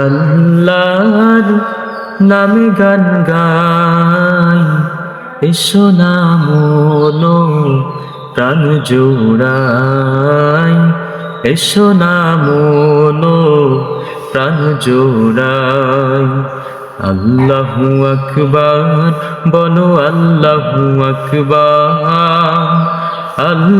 আল্লাহর নামে গান গাই। এসো না মনো প্রাণ জোড়াই। এসো না মনো প্রাণ জোড়াই। আল্লাহু আকবার, বলো আল্লাহু আকবার।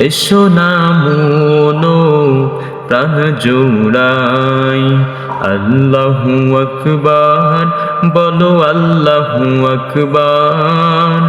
এসো না মনো প্রাণ জোড়াই। আল্লাহু আকবার, বলো আল্লাহু আকবার।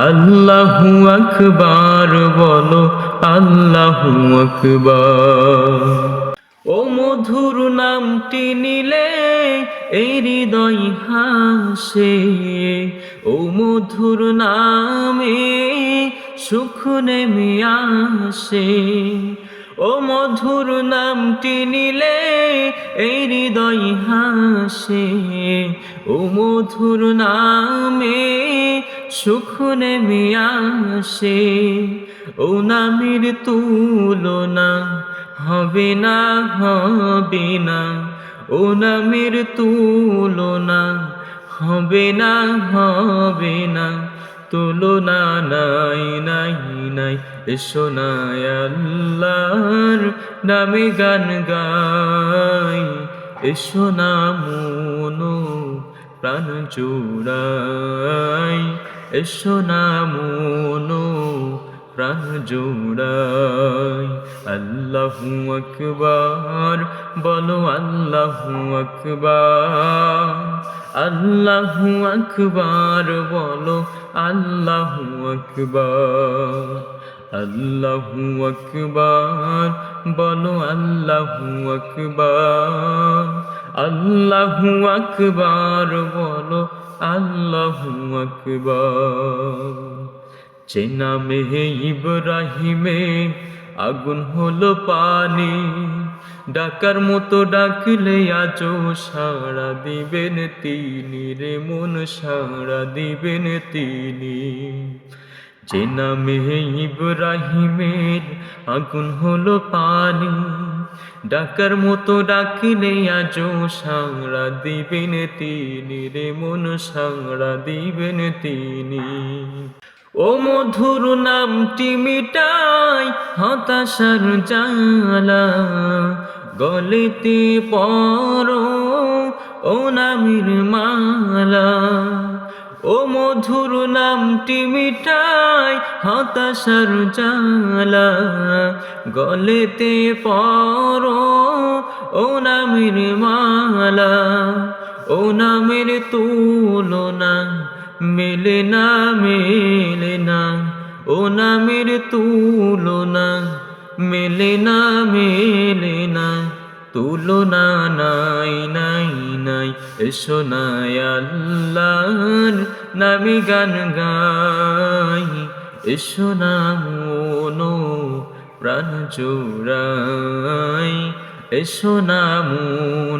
আল্লাহু আকবার, বলো আল্লাহু আকবার। ও মধুর নামটি নিলে এই হৃদয় হাসে। ও মধুর নামে সুখ নেমে আসে। ও মধুর নামটি নিলে এই হৃদয় হাসে। ও মধুর নামে সুখ নেমে আসে। ও নামের তুলনা হবে না হবে না। ও নামের তুলনা হবে না হবে না, তুলনা নাই নাই নাই। এসো না আল্লাহর নামে গান গাই। এসো না মনো প্রাণ জোড়াই। এসো না মনো প্রাণ জোড়াই। আল্লাহু আকবার, বলো আল্লাহু আকবার আল্লাহু আকবার, বলো আল্লাহু আকবার আল্লাহু আকবার, বলো আল্লাহু আকবার আল্লাহু আকবার, বলো আল্লাহু আকবার। চেনা মেহে ইব্রাহিমে আগুন হলো পানি, ডাকার মতো ডাকলে আজও সাড়া দিবেন তিনি রে, মন সাড়া দিবেন তিনি। চেনা মেহে ইব্রাহিমের আগুন হলো পানি, ডাকার মতো ডাকলে আজও সাংরা দিবেন তিনি রে, মন সাংরা দিবেন তিনি। ও মধুর নামটি মিটাই হতাশার জালা গলিতে পর ও নামের মালা। ও মধুর নামটি মিটাই হতাশার জালা গলেতে পর ও নামের মালা। ও নামের তুলনা মেলে না মেলে না, ও নামের তুলনা মেলে না মেলে না, তুলনা নাই নাই নাই, এসো নাই আল্লাহর নামি গান গাই। এসো না মনো প্রাণ জোড়াই। এসো না মনো